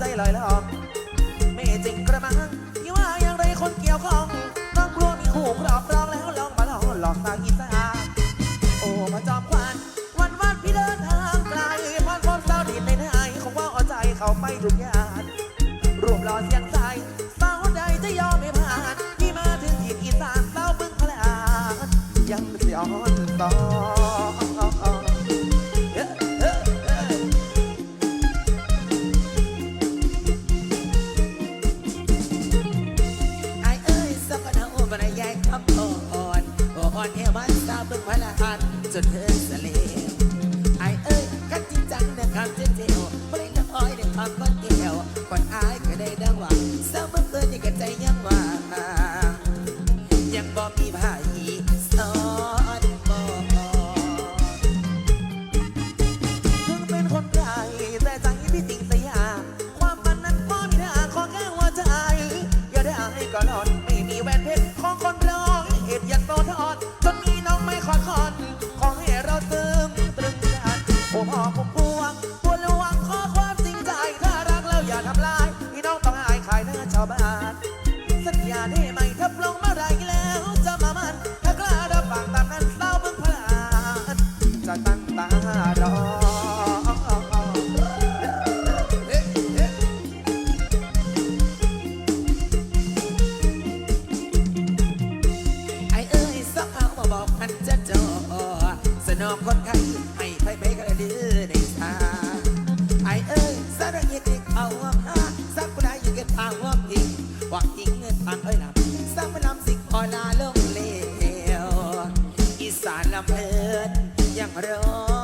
จลอยหลอกไม่จริงกระมังที่ว่าอย่างไรคนเกี่ยวข้องต้องกลัวมีหูครอบรองแล้วลองมาลองหลอกตาอีสาโอ้มาจอมควันวันวันพี่เดินทางไกลผ่านความเศร้าวดีในไทยคงว่าเอาใจเขาไปทุกอย่างรวมรอเสียงใจสาวใดจะยอมไม่ผ่านพี่มาถึงถิ่อีสานสาบึ้งพลานยังเสียอ่อนตอน อนเอวันสาวเบิ่งพละอันจนเธอเสลวไอเอ้ยกันจริงจังนะครับเจ๊เจียวไม่ละอ้อยได้คำก้อนเกี่ยวก่อนอายก็ได้ดังหวังสา โอ้พ่อผมพวงปวดระวังขอความจริงใจ ถ้ารักแล้วอย่าทำลาย พี่น้องต้องอายขายหน้าชาวบ้าน สัญญาได้ไหมถ้าปลงเมื่อไรแล้วจะมามัน ถ้ากล้ารับปากตามนั้นเศร้าเบิ่งพลานจะตั้งตารอไอ้เอ้ยสักเอามาบอกมันจะจอสนองคนไข้ให้ไปไปก ดเอาว่าพาสักคนใดยังกันทางว่าพิงหวังจริงเงินทางเอ้ยนะสักมันนำสิ่งอ่อนลาลงเลวอีสานลำเพลินยังร้อง